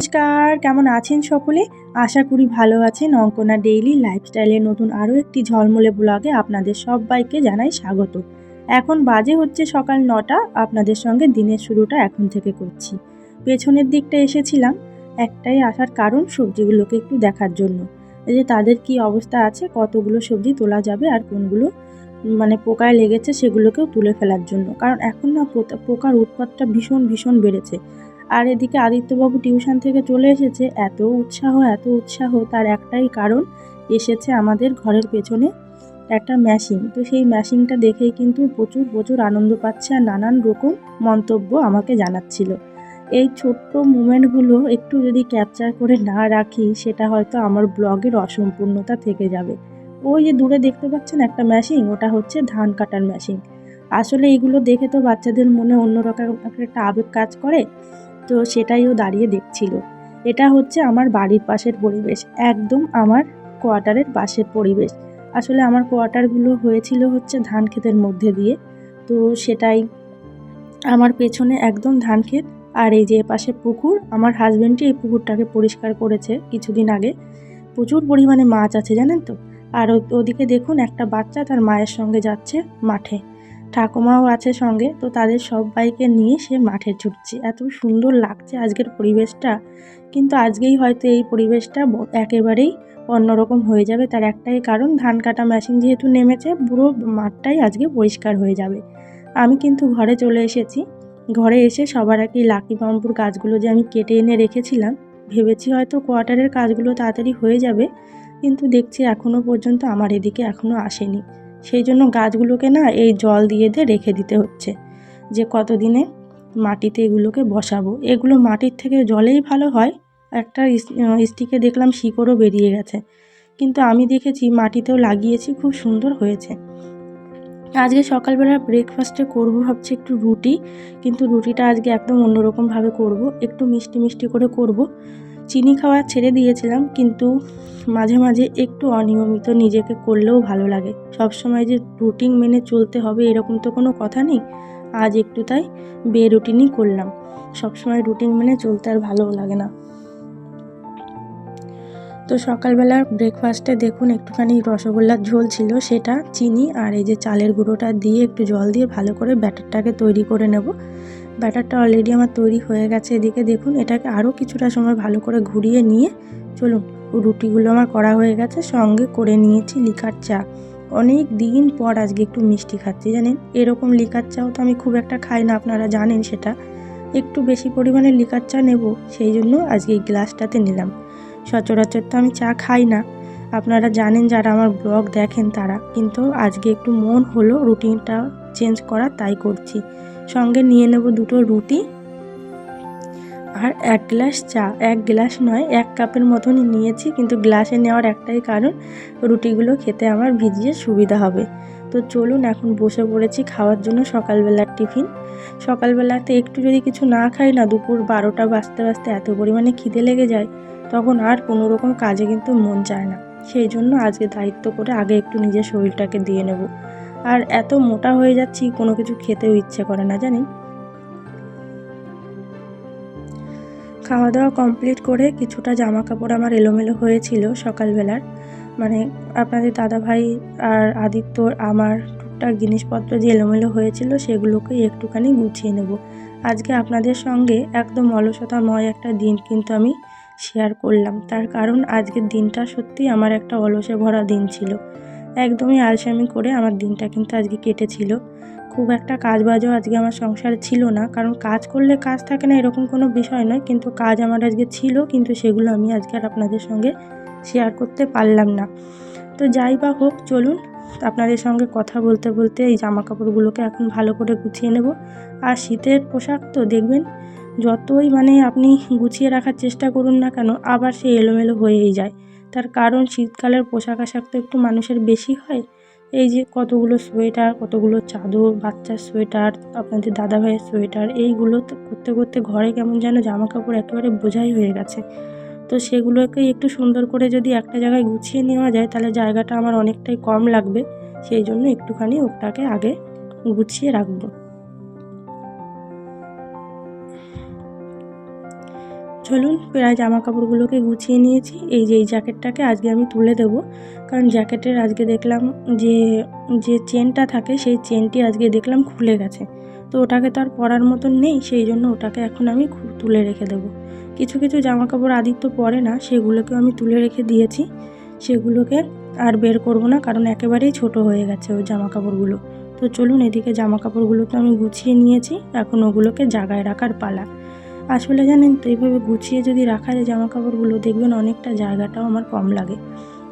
নমস্কার, কেমন আছেন সকলে? আশা করি ভালো আছেন। অঙ্কনা ডেইলি লাইফস্টাইলের নতুন আরও একটি ঝলমলে ব্লগে আপনাদের সবাইকে জানাই স্বাগত। এখন বাজে হচ্ছে সকাল নটা। আপনাদের সঙ্গে দিনের শুরুটা এখন থেকে করছি। পেছনের দিকটা এসেছিলাম। একটাই আসার কারণ সবজিগুলোকে একটু দেখার জন্য। এই যে তাদের কি অবস্থা আছে, কতগুলো সবজি তোলা যাবে আর কোনগুলো মানে পোকায় লেগেছে সেগুলোকেও তুলে ফেলার জন্য। কারণ এখন না পোকার উৎপাতটা ভীষণ ভীষণ বেড়েছে। আর এদিকে আদিত্যবাবু টিউশন থেকে চলে এসেছে। এত উৎসাহ এত উৎসাহ, তার একটাই কারণ, এসেছে আমাদের ঘরের পেছনে একটা ম্যাশিং তো সেই ম্যাশিংটা দেখেই কিন্তু প্রচুর প্রচুর আনন্দ পাচ্ছে আর নানান রকম মন্তব্য আমাকে জানাচ্ছিল। এই ছোট্ট মুমেন্টগুলো একটু যদি ক্যাপচার করে না রাখি, সেটা হয়তো আমার ব্লগের অসম্পূর্ণতা থেকে যাবে। ওই যে দূরে দেখতে পাচ্ছেন একটা মেশিন ওটা হচ্ছে ধান কাটার মেশিন আসলে এগুলো দেখে তো বাচ্চাদের মনে অন্যরকম একটা আবেগ কাজ করে। তো সেটাই ও দাঁড়িয়ে দেখছিল। এটা হচ্ছে আমার বাড়ির পাশের পরিবেশ, একদম আমার কোয়ার্টারের পাশের পরিবেশ। আসলে আমার কোয়ার্টারগুলো হয়েছিল হচ্ছে ধান ক্ষেতের মধ্যে দিয়ে। তো সেটাই আমার পেছনে একদম ধান ক্ষেত, আর এই যে পাশে পুকুর, আমার হাজব্যান্ডই এই পুকুরটাকে পরিষ্কার করেছে কিছুদিন আগে। প্রচুর পরিমাণে মাছ আছে জানেন তো? আর ওদিকে দেখুন একটা বাচ্চা তার মায়ের সঙ্গে যাচ্ছে মাঠে। ঠাকুমাও আছে সঙ্গে, তো তাদের সবাইকে নিয়ে সে মাঠে ছুটছে। এত সুন্দর লাগছে আজকের পরিবেশটা। কিন্তু আজকেই হয়তো এই পরিবেশটা একেবারেই অন্যরকম হয়ে যাবে। তার একটাই কারণ, ধান কাটা মেশিন যেহেতু নেমেছে, পুরো মাঠটাই আজকে পরিষ্কার হয়ে যাবে। আমি কিন্তু ঘরে চলে এসেছি। ঘরে এসে সবার আগে লাকি বাম্বুর গাছগুলো যে আমি কেটে এনে রেখেছিলাম, ভেবেছি হয়তো কোয়ার্টারের কাজগুলো তাড়াতাড়ি হয়ে যাবে, কিন্তু দেখছি এখনও পর্যন্ত আমার এদিকে এখনও আসেনি। সেই জন্য গাছগুলোকে না এই জল দিয়ে দিয়ে রেখে দিতে হচ্ছে। যে কতদিনে মাটিতে এগুলোকে বসাবো? এগুলো মাটির থেকে জলেই ভালো হয়। একটা স্টিকে দেখলাম শিকড়ও বেরিয়ে গেছে। কিন্তু আমি দেখেছি মাটিতেও লাগিয়েছি, খুব সুন্দর হয়েছে। আজকে সকালবেলা ব্রেকফাস্টে করব ভাবছি একটু রুটি। কিন্তু রুটিটা আজকে একদম অন্যরকমভাবে করব। একটু মিষ্টি মিষ্টি করে করব। চিনি খাওয়া ছেড়ে দিয়েছিলাম, কিন্তু মাঝে মাঝে একটু অনিয়মিত নিজেকে করলেও ভালো লাগে। সব সময় যে রুটিন মেনে চলতে হবে এরকম তো কোনো কথা নেই, আজ একটু তাই বে রুটিনই করলাম। সবসময় রুটিন মেনে চলতে আর ভালোও লাগে না। তো সকালবেলার ব্রেকফাস্টে দেখুন একটুখানি রসগোল্লার ঝোল ছিল, সেটা, চিনি আর এই যে চালের গুঁড়োটা দিয়ে একটু জল দিয়ে ভালো করে ব্যাটারটাকে তৈরি করে নেব। ব্যাটারটা অলরেডি আমার তৈরি হয়ে গেছে এদিকে। দেখুন, এটাকে আরও কিছুটা সময় ভালো করে ঘুরিয়ে নিয়ে চলুন, রুটিগুলো আমার করা হয়ে গেছে, সঙ্গে করে নিয়েছি লিকার চা। অনেক দিন পর আজকে একটু মিষ্টি খাচ্ছি, জানেন? এরকম লিকার চাও তো আমি খুব একটা খাই না, আপনারা জানেন সেটা। একটু বেশি পরিমাণে লিকার চা নেব, সেই জন্য আজকে এই গ্লাসটাতে নিলাম। সচরাচর তো আমি চা খাই না আপনারা জানেন যারা আমার ব্লগ দেখেন তারা, কিন্তু আজকে একটু মন হলো রুটিনটা চেঞ্জ করা, তাই করছি। সঙ্গে নিয়ে নেব দুটো রুটি আর এক গ্লাস চা। এক গ্লাস নয়, এক কাপের মতনই নিয়েছি, কিন্তু গ্লাসে নেওয়ার একটাই কারণ, রুটিগুলো খেতে আমার ভিজিয়ে সুবিধা হবে। তো চলুন, এখন বসে পড়েছি খাওয়ার জন্য সকালবেলার টিফিন। সকালবেলাতে একটু যদি কিছু না খাই না, দুপুর বারোটা বাজতে বাজতে এত পরিমাণে খিদে লেগে যায়, তখন আর কোনো রকম কাজে কিন্তু মন চায় না। সেই জন্য আজকে দায়িত্ব করে আগে একটু নিজের শরীরটাকে দিয়ে নেব। আর এত মোটা হয়ে যাচ্ছি, কোনো কিছু খেতেও ইচ্ছে করে না জানি খাওয়া দাওয়া কমপ্লিট করে কিছুটা জামা কাপড় আমার এলোমেলো হয়েছিল সকালবেলার। মানে আপনাদের দাদা ভাই আর আদিত্যর আমার টুকটাক জিনিসপত্র যে এলোমেলো হয়েছিল সেগুলোকে একটুখানি গুছিয়ে নেব। আজকে আপনাদের সঙ্গে একদম অলসতাময় একটা দিন কিন্তু আমি শেয়ার করলাম। তার কারণ আজকের দিনটা সত্যি আমার একটা অলসে ভরা দিন ছিল। একদমই আলসামি করে আমার দিনটা কিন্তু আজকে কেটেছিল। খুব একটা কাজ বাজও আজকে আমার সংসারে ছিল না। কারণ কাজ করলে কাজ থাকে না এরকম কোনো বিষয় নয়। কিন্তু কাজ আমার আজকে ছিল, কিন্তু সেগুলো আমি আজকে আর আপনাদের সঙ্গে শেয়ার করতে পারলাম না। তো যাই বা হোক, চলুন আপনাদের সঙ্গে কথা বলতে বলতে এই জামা কাপড়গুলোকে এখন ভালো করে গুছিয়ে নেব। আর শীতের পোশাক তো দেখবেন যতই মানে আপনি গুছিয়ে রাখার চেষ্টা করুন না কেন, আবার সে এলোমেলো হয়েই যায়। তার কারণ শীতকালের পোশাক আশাক তো একটু মানুষের বেশি হয়। এই যে কতগুলো সোয়েটার, কতগুলো চাদর, বাচ্চার সোয়েটার, আপনাদের দাদা ভাইয়ের সোয়েটার, এইগুলো করতে করতে ঘরে কেমন যেন জামা কাপড় একেবারে বোঝাই হয়ে গেছে। তো সেগুলোকে একটু সুন্দর করে যদি একটা জায়গায় গুছিয়ে নেওয়া যায়, তাহলে জায়গাটা আমার অনেকটাই কম লাগবে। সেই জন্য একটুখানি ওটাকে আগে গুছিয়ে রাখব। চলুন প্রায় জামা কাপড়গুলোকে গুছিয়ে নিয়েছি। এই যে, এই জ্যাকেটটাকে আজকে আমি তুলে দেবো। কারণ জ্যাকেটের আজকে দেখলাম যে যে চেনটা থাকে, সেই চেনটি আজকে দেখলাম খুলে গেছে। তো ওটাকে তো আর পরার মতন নেই, সেই জন্য ওটাকে এখন আমি তুলে রেখে দেবো। কিছু কিছু জামা কাপড় আদিত্য পরে না, সেগুলোকেও আমি তুলে রেখে দিয়েছি। সেগুলোকে আর বের করব না, কারণ একেবারেই ছোট হয়ে গেছে ওই জামা কাপড়গুলো তো চলুন, এদিকে জামা কাপড়গুলো তো আমি গুছিয়ে নিয়েছি, এখন ওগুলোকে জায়গায় রাখার পালা। আসলে জানেন তো, এইভাবে গুছিয়ে যদি রাখা যায় জামা কাপড়গুলো দেখবেন অনেকটা জায়গাটাও আমার কম লাগে।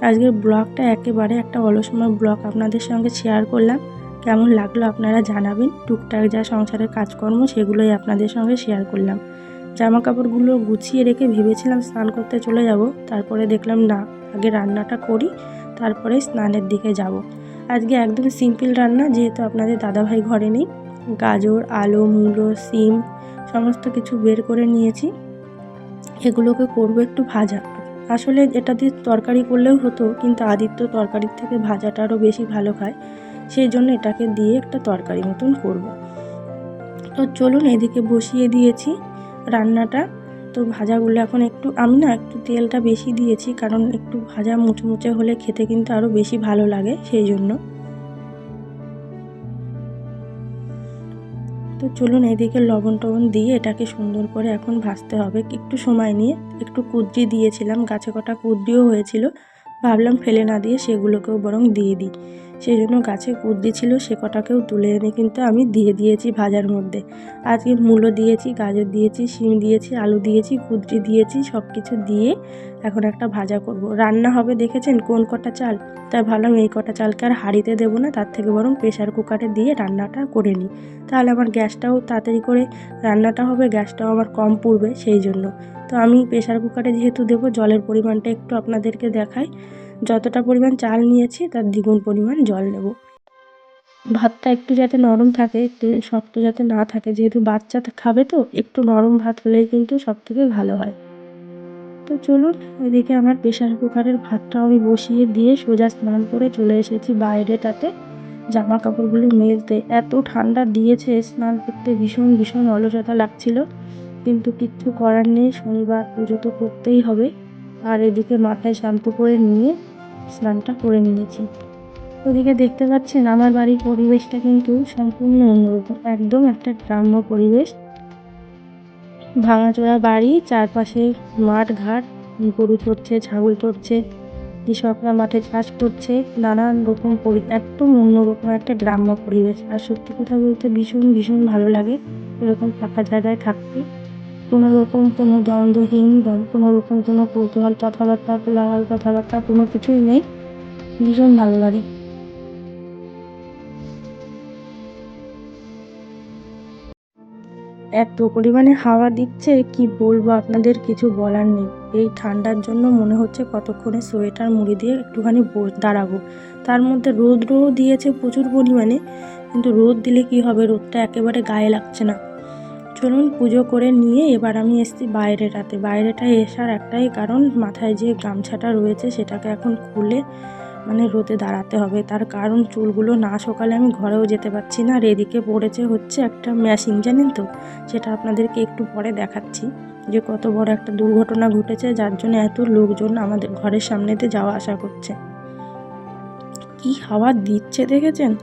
আজকের ব্লগটা একেবারে একটা অলসময় ব্লগ আপনাদের সঙ্গে শেয়ার করলাম। কেমন লাগল আপনারা জানাবেন। টুকটাক যা সংসারের কাজকর্ম, সেগুলোই আপনাদের সঙ্গে শেয়ার করলাম। জামা কাপড়গুলো গুছিয়ে রেখে ভেবেছিলাম স্নান করতে চলে যাব। তারপরে দেখলাম না, আগে রান্নাটা করি, তারপরে স্নানের দিকে যাব। আজকে একদম সিম্পল রান্না, যেহেতু আপনাদের দাদাভাই ঘরে নেই। গাজর, আলু, মূলো, সিম সমস্ত কিছু বের করে নিয়েছি। এগুলোকে করব একটু ভাজা। আসলে এটা দিয়ে তরকারি করলেও হতো, কিন্তু আদিত্য তরকারির থেকে ভাজাটা আরও বেশি ভালো খায়। সেই জন্য এটাকে দিয়ে একটা তরকারি মতন করব। তো চলুন এদিকে বসিয়ে দিয়েছি রান্নাটা। তো ভাজাগুলো এখন একটু, আমি না একটু তেলটা বেশি দিয়েছি, কারণ একটু ভাজা মুচমুচে হলে খেতে কিন্তু আরও বেশি ভালো লাগে, সেই জন্য। তো চলুন এদিকে লবণ টবণ দিয়ে এটাকে সুন্দর করে এখন ভাজতে হবে। একটু সময় নিয়ে একটু কুদ্রি দিয়েছিলাম, গাছে কটা কুদ্রিও হয়েছিল। ভাবলাম ফেলে না দিয়ে সেগুলোকেও বরং দিয়ে দিই। সেই জন্য গাছে কুদ্রি ছিল সে কটাকেও তুলে এনে কিন্তু আমি দিয়ে দিয়েছি ভাজার মধ্যে। আজকে মূলো দিয়েছি, গাজর দিয়েছি, শিম দিয়েছি, আলু দিয়েছি, কুদ্রি দিয়েছি সব কিছু দিয়ে এখন একটা ভাজা করব। রান্না হবে দেখেছেন কোন কটা চাল? তাই ভাবলাম এই কটা চালকে আর হাঁড়িতে দেবো না, তার থেকে বরং প্রেশার কুকারে দিয়ে রান্নাটা করে নিই। তাহলে আমার গ্যাসটাও তাড়াতাড়ি করে রান্নাটা হবে, গ্যাসটাও আমার কম পুড়বে সেই জন্য। তো আমি প্রেশার কুকারে যেহেতু দেবো, জলের পরিমাণটা একটু আপনাদেরকে দেখাই। যতটা পরিমাণ চাল নিয়েছি, তার দ্বিগুণ পরিমাণ জল নেব। ভাতটা একটু যাতে নরম থাকে, একটু শক্ত যাতে না থাকে, যেহেতু বাচ্চা খাবে তো, একটু নরম ভাত হলেই কিন্তু সব থেকে ভালো হয়। তো চলুন, এদিকে আমার প্রেশার কুকারের ভাতটাও আমি বসিয়ে দিয়ে সোজা স্নান করে চলে এসেছি বাইরেটাতে। জামা কাপড়গুলো মেলতে। এত ঠান্ডা দিয়েছে স্নান করতে, ভীষণ ভীষণ অলসতা লাগছিল। কিন্তু কিচ্ছু করার নেই, শনিবার পুজো তো করতেই হবে। আর এদিকে মাথায় শ্যাম্পু করে নিয়ে স্নানটা করে নিয়েছি। ওদিকে দেখতে পাচ্ছেন, আমার বাড়ির পরিবেশটা কিন্তু সম্পূর্ণ অন্যরকম। একদম একটা গ্রাম্য পরিবেশ। ভাঙাচোরা বাড়ি, চারপাশে মাঠ, ঘাট, গরু চড়ছে, ছাগল চড়ছে, কৃষকরা মাঠে চাষ করছে, নানান রকম পরি একদম অন্যরকম একটা গ্রাম্য পরিবেশ। আর সত্যি কথা বলতে ভীষণ ভীষণ ভালো লাগে এরকম ফাঁকা জায়গায় থাকতে। কোনো রকম কোনো দ্বন্দ্বহীন বা কোনো রকম কোনো কৌতূহল কথাবার্তা কোলাহল কথাবার্তা কোনো কিছুই নেই। ভীষণ ভালো লাগে। এত পরিমাণে হাওয়া দিচ্ছে, কি বলব আপনাদের কিছু বলার নেই। এই ঠান্ডার জন্য মনে হচ্ছে কতক্ষণে সোয়েটার মুড়ি দিয়ে একটুখানি দাঁড়াবো। তার মধ্যে রোদ্রও দিয়েছে প্রচুর পরিমাণে, কিন্তু রোদ দিলে কি হবে? রোদটা একেবারে গায়ে লাগছে না। চলুন পুজো করে নিয়ে এবার আমি এসেছি বাইরেটাতে। বাইরেটায় এসার একটাই কারণ, মাথায় যে গামছাটা রয়েছে সেটাকে এখন খুলে মানে রোদে দাঁড়াতে হবে। তার কারণ, চুলগুলো না সকালে আমি ঘরেও যেতে পারছি না। আর এদিকে পড়েছে হচ্ছে একটা মেশিন, জানেন তো? সেটা আপনাদেরকে একটু পরে দেখাচ্ছি। যে কত বড় একটা দুর্ঘটনা ঘটেছে, যার জন্য এত লোকজন আমাদের ঘরের সামনেতে যাওয়া আসা করছে। কি হাওয়া দিচ্ছে, দেখেছেন?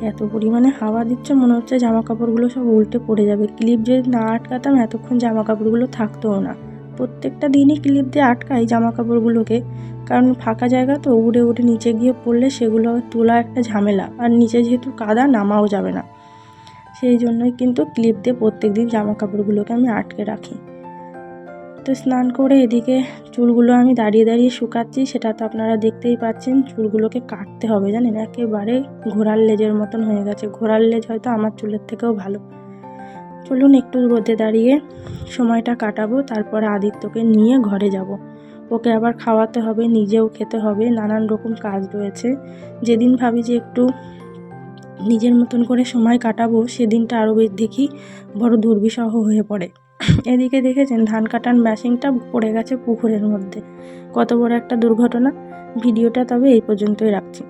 এত পরিমাণে হাওয়া দিচ্ছে, মনে হচ্ছে জামা কাপড়গুলো সব উল্টে পড়ে যাবে। ক্লিপ যদি না আটকাতাম, এতক্ষণ জামা কাপড়গুলো থাকতোও না। প্রত্যেকটা দিনই ক্লিপ দিয়ে আটকাই জামা কাপড়গুলোকে কারণ ফাঁকা জায়গা তো, উড়ে উড়ে নিচে গিয়ে পড়লে সেগুলো তোলা একটা ঝামেলা, আর নিচে যেহেতু কাদা, নামাও যাবে না। সেই জন্যই কিন্তু ক্লিপ দিয়ে প্রত্যেক দিন জামা কাপড়গুলোকে আমি আটকে রাখি। তো স্নান করে এদিকে চুলগুলো আমি দাঁড়িয়ে দাঁড়িয়ে শুকাচ্ছি, সেটা তো আপনারা দেখতেই পাচ্ছেন। চুলগুলোকে কাটতে হবে, জানেন? একেবারে ঘোড়ার লেজের মতন হয়ে গেছে। ঘোড়ার লেজ হয়তো আমার চুলের থেকেও ভালো। চলুন একটু রোদে দাঁড়িয়ে সময়টা কাটাবো, তারপর আদিত্যকে নিয়ে ঘরে যাব। ওকে আবার খাওয়াতে হবে, নিজেও খেতে হবে, নানান রকম কাজ রয়েছে। যেদিন ভাবি যে একটু নিজের মতন করে সময় কাটাবো, সেদিনটা আরও দেখি বড় দুর্বিষহ হয়ে পড়ে। এদিকে দেখেছেন ধান কাটার মেশিনটা পড়ে গেছে পুকুরের মধ্যে। কত বড় একটা দুর্ঘটনা। ভিডিওটা তবে এই পর্যন্তই রাখছি।